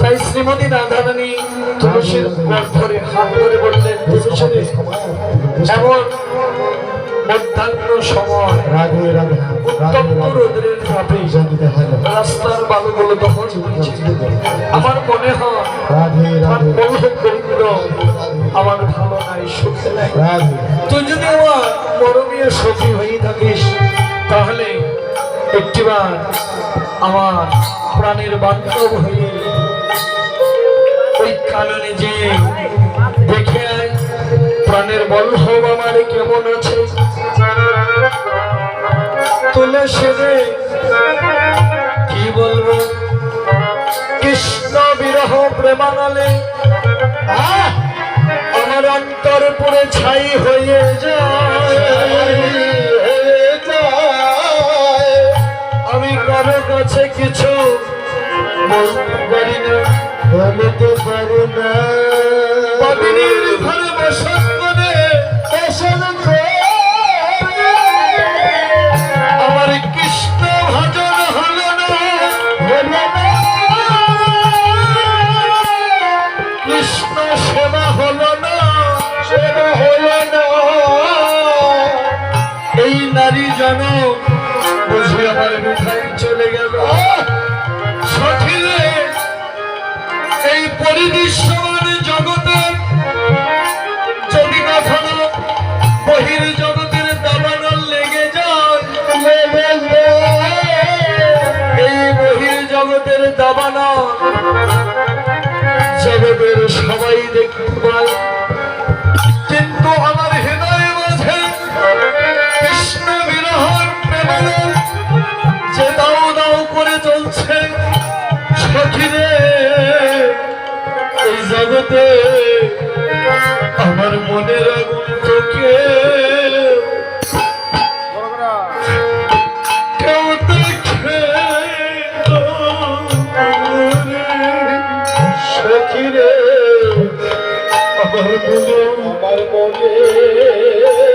তাই শ্রীমতী রাধারানী তুলসীর ধরে হাত ধরে বললেন এমন মধ্যাহ্ন সময় রাধে রাধে উত্তপ্ত রোদ্রের তাপে রাস্তার বালুগুলো তখন আমার মনে হয় আমার রাধে। বলহ করিল আমার ভালো নাই সুখে নাই। তুই যদি আমার মরমীয় সখী হয়ে থাকিস তাহলে একটিবার আমার প্রাণের বান্ধব হয়ে ওই কাননে যে দেখে প্রাণের বল্লভ আমার কেমন আছে? তুলে সেরে কি বলব? কৃষ্ণ বিরহ প্রেমানলে আমার অন্তর পুরে ছাই হয়ে যায়। কাছে বলতে পারি না। বলতে পারি না পদিনীর ঘরে আমার কৃষ্ণ ভজন হলো না কৃষ্ণ সেবা হলো না। এই নারী বুঝি চলে গেল সঠিলে এই পরিদৃশ্যমান জগতে যদি কখনো বহির জগতের দাবানল লেগে যায়। এই বহির জগতের আমার মনে